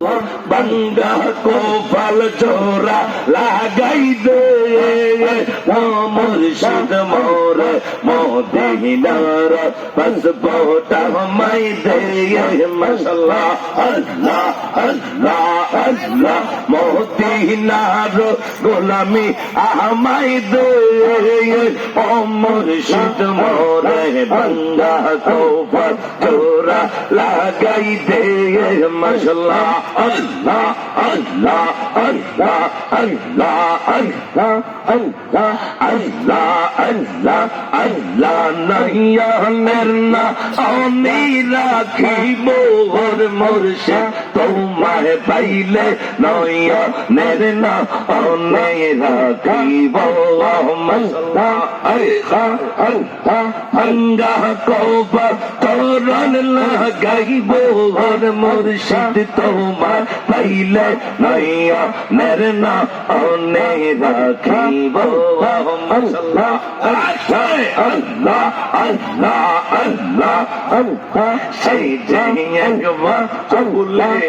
Wow. বঙ্গা কোপাল জোরা লাগাই দে। ও মুর্শিদ মোর মোদিনার passport মাই দে। মশলা আল্লাহ আল্লাহ আল্লাহ, মোদিনার গোলামি আহমাই দে। ও মুর্শিদ মোর বঙ্গা কোপাল জোরা লাগাই দে। মশলা আল্লাহ আল্লাহ আল্লাহ আল্লাহ আল্লাহ আল্লাহ আল্লাহ আল্লাহ আল্লাহ নহিয়ানের না। আমি রাখিব ওর মোরশে তোমার পাইলে নয়নের না রাখিব হঙ্গা কৌপ তোরণ লাগাইব হর মুর্শিদ তোমার পাইলে নয়নের না রাখিব আল্লাহ আল্লাহ আল্লাহ আল্লাহ সেই জানি একবার চলে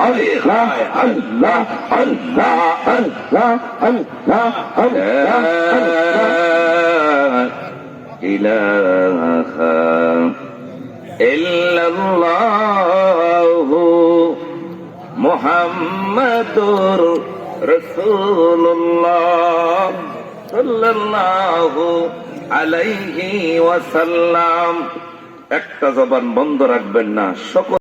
الله الله إله إلا الله محمد رسول الله صلى الله عليه وسلم. اكتظبا জবান বন্ধ شكرا